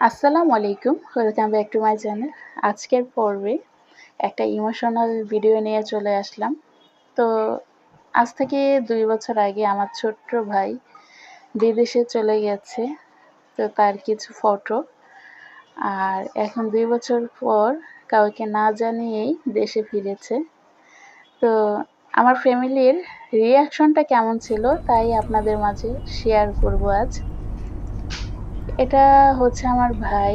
আসসালামু আলাইকুম। Welcome back to my channel আজকের পর্বে একটা ইমোশনাল ভিডিও নিয়ে চলে আসলাম। তো আজ থেকে দুই বছর আগে আমার ছোট্ট ভাই বিদেশে চলে গেছে, তো তার কিছু ফটো আর এখন দুই বছর পর কাউকে না জানিয়েই দেশে ফিরেছে। তো আমার ফ্যামিলির রিয়াকশনটা কেমন ছিল তাই আপনাদের মাঝে শেয়ার করব আজ। এটা হচ্ছে আমার ভাই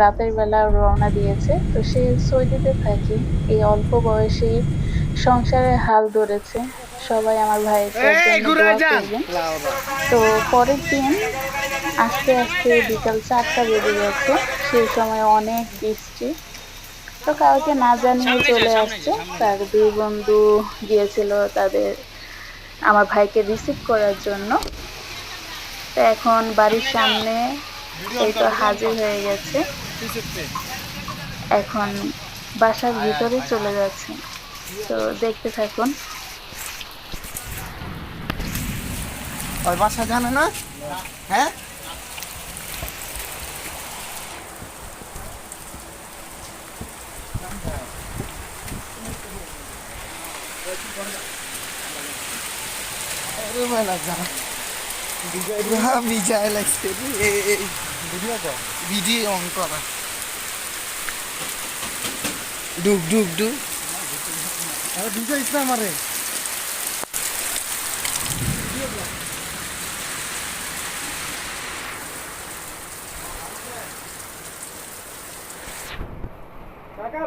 রাতের বেলা রওনা দিয়েছে। তো সে সৌদিতে থাকে। এই অল্প বয়সেই সংসারে হাল ধরেছে। সবাই আমার ভাইয়ের করবেন। তো পরের দিন আস্তে আস্তে বিকাল চারটা বেজে গেছে। সেই সময় অনেক বৃষ্টি। তো কাউকে না জানিয়ে চলে আসছে। তার দুই বন্ধু গিয়েছিল তাদের আমার ভাইকে রিসিভ করার জন্য। তো এখন বাড়ির সামনে এই তো হাজির হয়ে গেছে। এখন বাসার ভিতরে চলে যাচ্ছে। তো দেখতে থাকুন। ওই বাসা জানে না? হ্যাঁ? আরে মেলা যা বিজয় লাগছে ভিডিও কর ভিডিও অন করা ডুব ডুব ডুব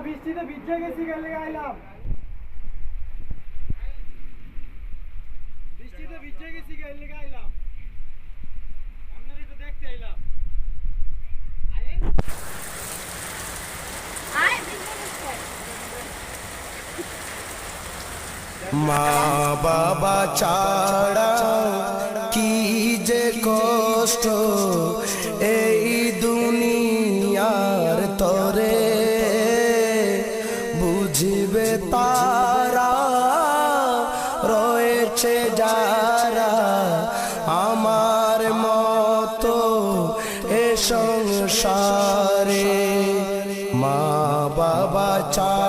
বৃষ্টিতে ভিজে গেছি গেলে আইলাম বৃষ্টিতে ভিজে গেছি গেলে আইলাম আপনার একটু দেখতে আইলাম মা বাবা ছাড়া কি যে কষ্ট এই দুনিয়ার তরে। বুঝবে তারা রয়েছে যারা আমার মতো এ সংসারে। মা বাবা ছাড়া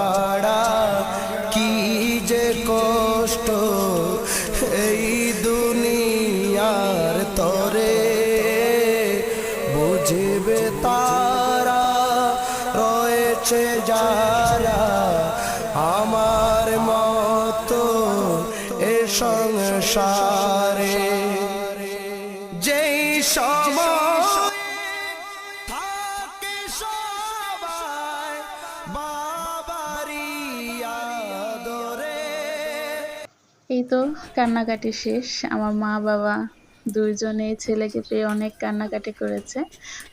বুঝবে তারা, রয়েছে যারা আমার মতো এ সংসারে। যেই সময় এই তো কান্নাকাটি শেষ। আমার মা, বাবা দুইজনে ছেলেকে পেয়ে অনেক কান্নাকাটি করেছে।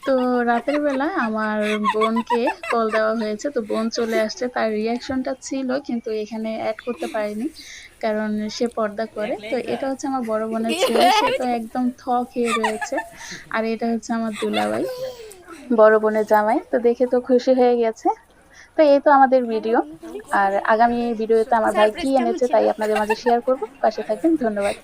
তো রাতের বেলা আমার বোনকে কল দেওয়া হয়েছে। তো বোন চলে আসছে। তার রিয়াকশনটা ছিল, কিন্তু এখানে অ্যাড করতে পারিনি, কারণ সে পর্দা করে। তো এটা হচ্ছে আমার বড় বোনের ছেলে। সে তো একদম থ খেয়ে রয়েছে। আর এটা হচ্ছে আমার দুলাভাই, বড় বোনের জামাই। তো দেখে তো খুশি হয়ে গেছে। তো এই তো আমাদের ভিডিও আর আগামী ভিডিওতে আমার ভাই কি এনেছে তাই আপনাদের মাঝে শেয়ার করব। পাশে থাকবেন। ধন্যবাদ।